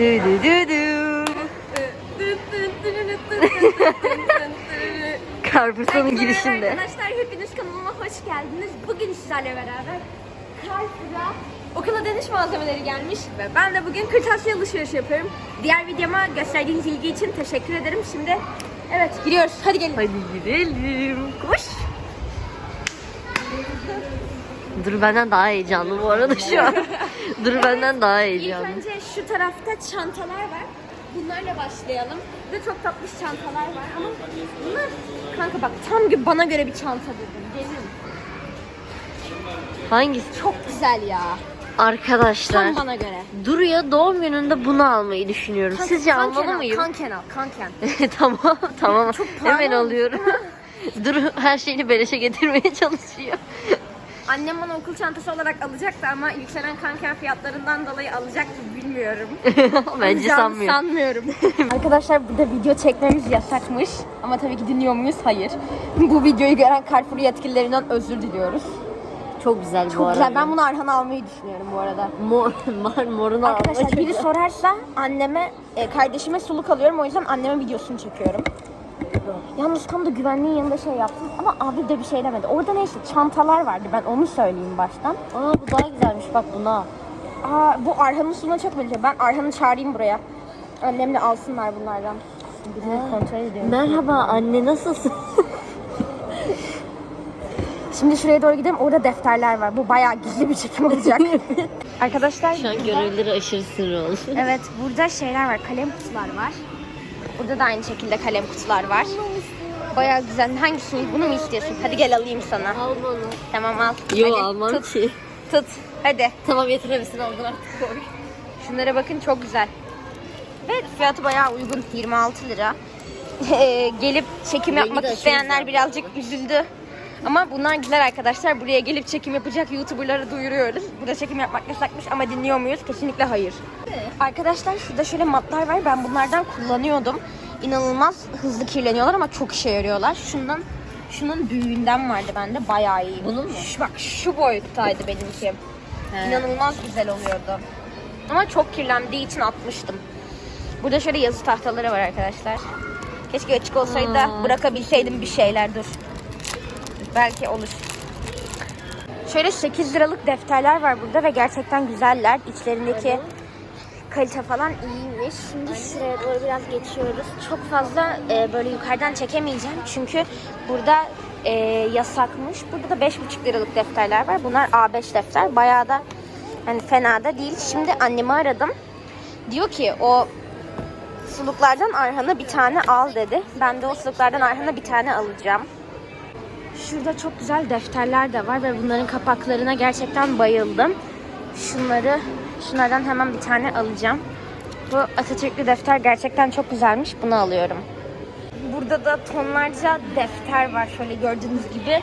Dü dü dü dü. Karpuzanın girişinde. Arkadaşlar hepiniz kanalıma hoş geldiniz. Bugün sizlerle beraber Carrefour'a okula dönüş malzemeleri gelmiş ve ben de bugün kırtasiye alışveriş yapıyorum. Diğer videoma gösterdiğiniz ilgi için teşekkür ederim. Şimdi evet giriyoruz. Hadi gelin. Hadi gidelim. Koş. Dur benden daha heyecanlı bu arada şu an. Dur benden daha İlk heyecanlı. önce şu tarafta çantalar var. Bunlarla başlayalım. Ve çok tatlış çantalar var ama bunlar kanka bak tam gibi bana göre bir çanta dedim. Gelin. Hangisi? Çok güzel ya. Arkadaşlar. Tam bana göre. Duru'ya doğum gününde bunu almayı düşünüyorum. Kanka, Sizce kanken almalı al, mıyım? Kanken al, kanken. tamam tamam. pahalı Hemen alıyorum. Duru her şeyini beleşe getirmeye çalışıyor. Annem bana okul çantası olarak alacaktı ama yükselen kanker fiyatlarından dolayı alacaktı bilmiyorum. Bence sanmıyorum. Sanmıyorum. Arkadaşlar burada video çekmemiz yasakmış. Ama tabii ki dinliyor muyuz? Hayır. Bu videoyu gören Carrefour yetkililerinden özür diliyoruz. Çok güzel bu Çok arada. güzel. Ben bunu Arhan'a almayı düşünüyorum bu arada. Mor, mor, morunu Arkadaşlar biri sorarsa anneme, e, kardeşime suluk alıyorum. O yüzden anneme videosunu çekiyorum. Yalnız tam da güvenliğin yanında şey yaptım ama abi de bir şey demedi. Orada neyse çantalar vardı ben onu söyleyeyim baştan. Aa bu daha güzelmiş bak buna. Aa bu Arhan'ın suluğuna çok benziyor. Ben Arhan'ı çağırayım buraya. Annemle alsınlar bunlardan. Bir de kontrol ediyorum. Merhaba anne nasılsın? Şimdi şuraya doğru gidelim. Orada defterler var. Bu bayağı gizli bir çekim olacak. Arkadaşlar Şu an görevleri aşırı sırrı olsun. Evet burada şeyler var. Kalem kutular var. Burada da aynı şekilde kalem kutular var. Bayağı güzel. Hangisini? Bunu mu istiyorsun? Hadi gel alayım sana. Al bana. Tamam al. Yo Hadi, almam tut, ki. Tut. Hadi. Tamam yeter hepsini aldın artık koy. Şunlara bakın çok güzel. Evet fiyatı bayağı uygun. 26 lira. Ee, gelip çekim yapmak isteyenler birazcık üzüldü. Ama bunlar güzel arkadaşlar. Buraya gelip çekim yapacak YouTuber'ları duyuruyoruz. Burada çekim yapmak yasakmış ama dinliyor muyuz? Kesinlikle hayır. Arkadaşlar şurada şöyle matlar var. Ben bunlardan kullanıyordum. İnanılmaz hızlı kirleniyorlar ama çok işe yarıyorlar. Şundan şunun büyüğünden vardı bende. Bayağı iyi. Bunun mu? Şu, bak şu boyuttaydı benimki. İnanılmaz güzel oluyordu. Ama çok kirlendiği için atmıştım. Burada şöyle yazı tahtaları var arkadaşlar. Keşke açık olsaydı da bırakabilseydim bir şeyler dur. Belki olur. Şöyle 8 liralık defterler var burada ve gerçekten güzeller. İçlerindeki kalite falan iyiymiş. Şimdi şuraya doğru biraz geçiyoruz. Çok fazla e, böyle yukarıdan çekemeyeceğim çünkü burada e, yasakmış. Burada da 5,5 liralık defterler var. Bunlar A5 defter. Bayağı da hani fena da değil. Şimdi annemi aradım. Diyor ki o suluklardan Arhan'a bir tane al dedi. Ben de o suluklardan Arhan'a bir tane alacağım. Şurada çok güzel defterler de var ve bunların kapaklarına gerçekten bayıldım. Şunları, şunlardan hemen bir tane alacağım. Bu Atatürk'lü defter gerçekten çok güzelmiş. Bunu alıyorum. Burada da tonlarca defter var şöyle gördüğünüz gibi.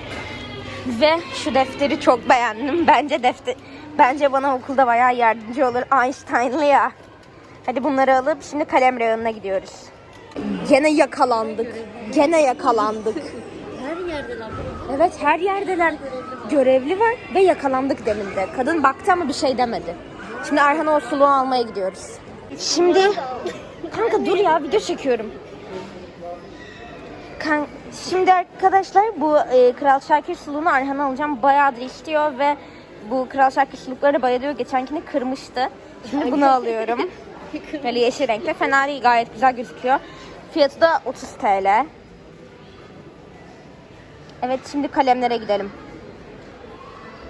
Ve şu defteri çok beğendim. Bence defter bence bana okulda bayağı yardımcı olur. Einstein'lı ya. Hadi bunları alıp şimdi kalem reyonuna gidiyoruz. Gene yakalandık. Gene yakalandık. Yerdeler. Evet her yerdeler. Görevli var ve yakalandık demin de. Kadın baktı ama bir şey demedi. Şimdi Arhan'a o suluğu almaya gidiyoruz. Şimdi kanka dur ya video çekiyorum. Kan şimdi arkadaşlar bu e, Kral Şakir suluğunu Arhan'a alacağım. Bayağıdır istiyor ve bu Kral Şakir suluklarına bayılıyor. Geçenkini kırmıştı. Şimdi bunu alıyorum. Böyle yeşil renkte. Fena değil gayet güzel gözüküyor. Fiyatı da 30 TL. Evet şimdi kalemlere gidelim.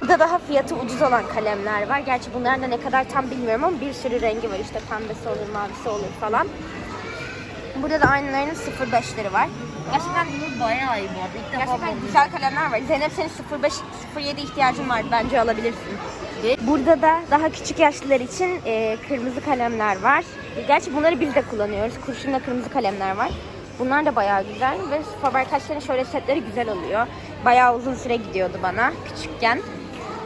Burada daha fiyatı ucuz olan kalemler var. Gerçi bunların da ne kadar tam bilmiyorum ama bir sürü rengi var. İşte pembesi olur, mavisi olur falan. Burada da aynılarının 05'leri var. Gerçekten Bu bayağı iyi bu arada. İlk defa Gerçekten buldum. güzel kalemler var. Zeynep senin 05 07 ihtiyacın var. Bence alabilirsin. Burada da daha küçük yaşlılar için e, kırmızı kalemler var. Gerçi bunları biz de kullanıyoruz. Kurşunla kırmızı kalemler var. Bunlar da bayağı güzel ve Faber-Castell'in şöyle setleri güzel oluyor. Bayağı uzun süre gidiyordu bana küçükken.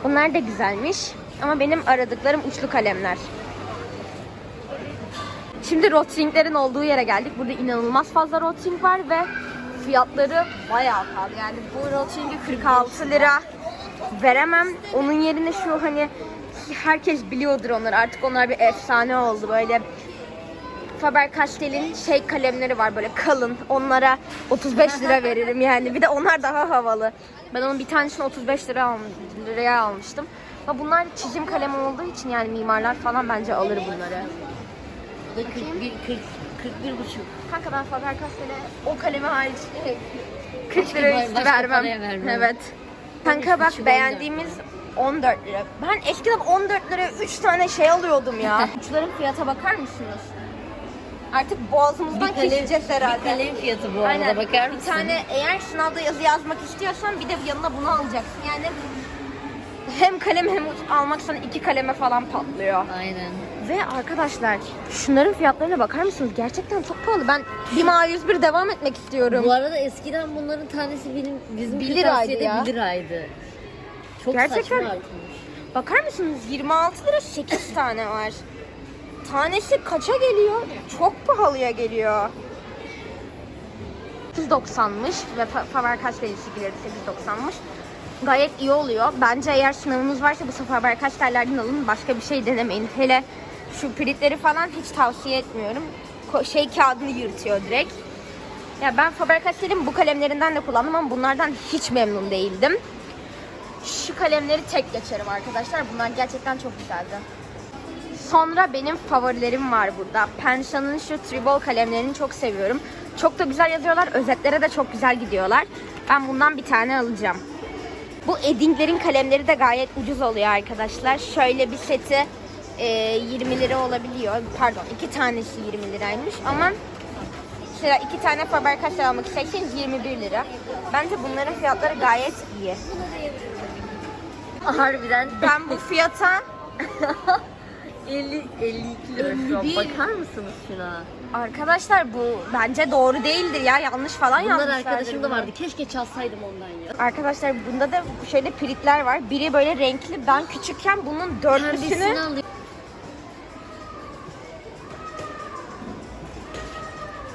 Bunlar da güzelmiş. Ama benim aradıklarım uçlu kalemler. Şimdi Rotring'lerin olduğu yere geldik. Burada inanılmaz fazla Rotring var ve fiyatları bayağı pahalı. Yani bu Rotring'i 46 lira veremem. Onun yerine şu hani herkes biliyordur onları. Artık onlar bir efsane oldu. Böyle Faber-Castell'in şey kalemleri var böyle kalın. Onlara 35 lira veririm yani. Bir de onlar daha havalı. Ben onun bir tanesini 35 lira alm liraya almıştım. Ama bunlar çizim kalemi olduğu için yani mimarlar falan bence alır bunları. Bu da 41, 40, 41 buçuk. Kanka ben Faber-Castell'e o kalemi hariç 40 Hiçbir lira üstü vermem. Evet. Kanka bak beğendiğimiz 14 lira. Ben eskiden 14 liraya 3 tane şey alıyordum ya. Uçların fiyata bakar mısınız? Artık boğazımızdan keseceğiz herhalde. Bir kalem fiyatı bu arada Aynen. bakar Bir mısın? tane eğer sınavda yazı yazmak istiyorsan bir de yanına bunu alacaksın. Yani hem kalem hem almak sana iki kaleme falan patlıyor. Aynen. Ve arkadaşlar şunların fiyatlarına bakar mısınız? Gerçekten çok pahalı. Ben bir A101 devam etmek istiyorum. Bu arada eskiden bunların tanesi benim bizim Bir liraydı kırtasiyede ya. 1 liraydı. Çok Gerçekten. saçma artmış. Bakar mısınız? 26 lira 8 tane var. Tanesi kaça geliyor? Çok pahalıya geliyor. 8.90'mış ve Fa- Faber-Castell'in çizgileri 8.90'mış. Gayet iyi oluyor. Bence eğer sınavınız varsa bu sefer Faber-Castell'lerden alın. Başka bir şey denemeyin. Hele şu pritleri falan hiç tavsiye etmiyorum. Şey kağıdını yırtıyor direkt. Ya ben Faber-Castell'in bu kalemlerinden de kullandım ama bunlardan hiç memnun değildim. Şu kalemleri tek geçerim arkadaşlar. Bunlar gerçekten çok güzeldi. Sonra benim favorilerim var burada. Pensa'nın şu tribal kalemlerini çok seviyorum. Çok da güzel yazıyorlar. Özetlere de çok güzel gidiyorlar. Ben bundan bir tane alacağım. Bu Edding'lerin kalemleri de gayet ucuz oluyor arkadaşlar. Şöyle bir seti e, 20 lira olabiliyor. Pardon iki tanesi 20 liraymış ama mesela iki tane Faber-Castell almak isterseniz 21 lira. Bence bunların fiyatları gayet iyi. Harbiden Ben bu fiyata 50 52 lira şu an. 51. Bakar mısınız şuna? Arkadaşlar bu bence doğru değildir ya. Yanlış falan Bunlar yazmışlardır arkadaşımda bunu. vardı. Keşke çalsaydım ondan ya. Arkadaşlar bunda da şöyle piritler var. Biri böyle renkli. Ben küçükken bunun dörtlüsünü alayım.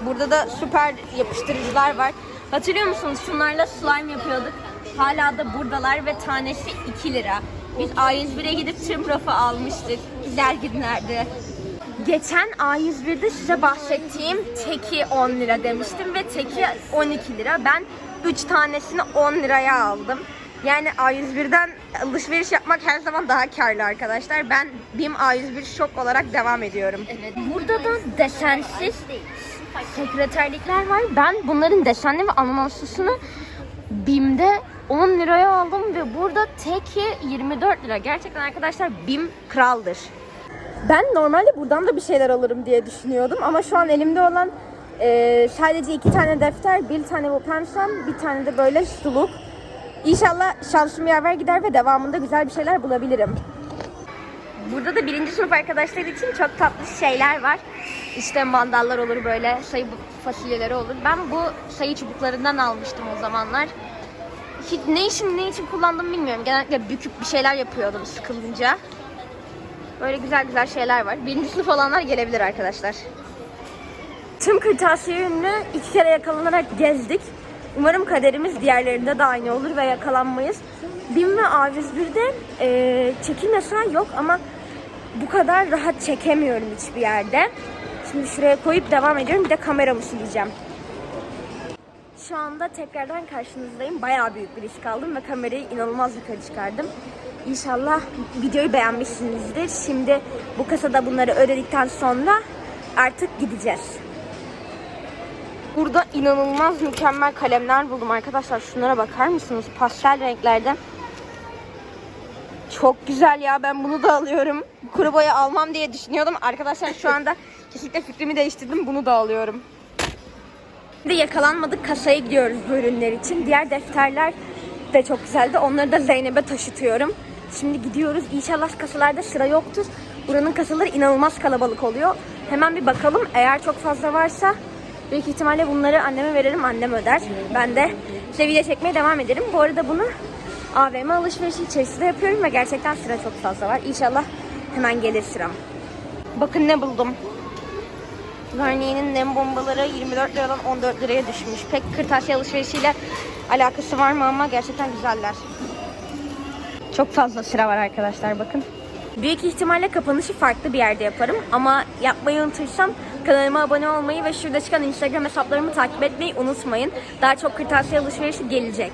Burada da süper yapıştırıcılar var. Hatırlıyor musunuz? Şunlarla slime yapıyorduk. Hala da buradalar ve tanesi 2 lira. Biz A101'e gidip tüm rafı almıştık. Günlerdi. Geçen A101'de size bahsettiğim teki 10 lira demiştim ve teki 12 lira. Ben 3 tanesini 10 liraya aldım. Yani A101'den alışveriş yapmak her zaman daha karlı arkadaşlar. Ben BİM A101 şok olarak devam ediyorum. Evet. Burada da desensiz sekreterlikler var. Ben bunların desenli ve anonsusunu BİM'de 10 liraya aldım ve burada teki 24 lira. Gerçekten arkadaşlar BİM kraldır. Ben normalde buradan da bir şeyler alırım diye düşünüyordum ama şu an elimde olan e, sadece iki tane defter, bir tane bu pensem, bir tane de böyle suluk. İnşallah şansım yaver gider ve devamında güzel bir şeyler bulabilirim. Burada da birinci sınıf arkadaşlar için çok tatlı şeyler var. İşte mandallar olur böyle sayı bu- fasulyeleri olur. Ben bu sayı çubuklarından almıştım o zamanlar. Hiç, ne için ne için kullandım bilmiyorum. Genellikle büküp bir şeyler yapıyordum sıkılınca. Böyle güzel güzel şeyler var. Birinci sınıf olanlar gelebilir arkadaşlar. Tüm kırtasiye ürünü iki kere yakalanarak gezdik. Umarım kaderimiz diğerlerinde de aynı olur ve yakalanmayız. BİM ve A101'de e, çekim yasağı yok ama bu kadar rahat çekemiyorum hiçbir yerde. Şimdi şuraya koyup devam ediyorum. Bir de kameramı sileceğim. Şu anda tekrardan karşınızdayım. Bayağı büyük bir risk aldım ve kamerayı inanılmaz yukarı çıkardım. İnşallah videoyu beğenmişsinizdir. Şimdi bu kasada bunları ödedikten sonra artık gideceğiz. Burada inanılmaz mükemmel kalemler buldum arkadaşlar. Şunlara bakar mısınız? Pastel renklerde. Çok güzel ya. Ben bunu da alıyorum. Kuru boya almam diye düşünüyordum. Arkadaşlar şu anda kesinlikle fikrimi değiştirdim. Bunu da alıyorum. Şimdi yakalanmadık. Kasaya gidiyoruz bu ürünler için. Diğer defterler de çok güzeldi. Onları da Zeynep'e taşıtıyorum. Şimdi gidiyoruz. İnşallah kasalarda sıra yoktur. Buranın kasaları inanılmaz kalabalık oluyor. Hemen bir bakalım. Eğer çok fazla varsa büyük ihtimalle bunları anneme veririm. Annem öder. Ben de işte video çekmeye devam ederim. Bu arada bunu AVM alışverişi içerisinde yapıyorum ve gerçekten sıra çok fazla var. İnşallah hemen gelir sıram. Bakın ne buldum. Garnier'in nem bombaları 24 liradan 14 liraya düşmüş. Pek kırtasiye alışverişiyle alakası var mı ama gerçekten güzeller. Çok fazla sıra var arkadaşlar bakın. Büyük ihtimalle kapanışı farklı bir yerde yaparım ama yapmayı unutursam kanalıma abone olmayı ve şurada çıkan Instagram hesaplarımı takip etmeyi unutmayın. Daha çok kırtasiye alışverişi gelecek.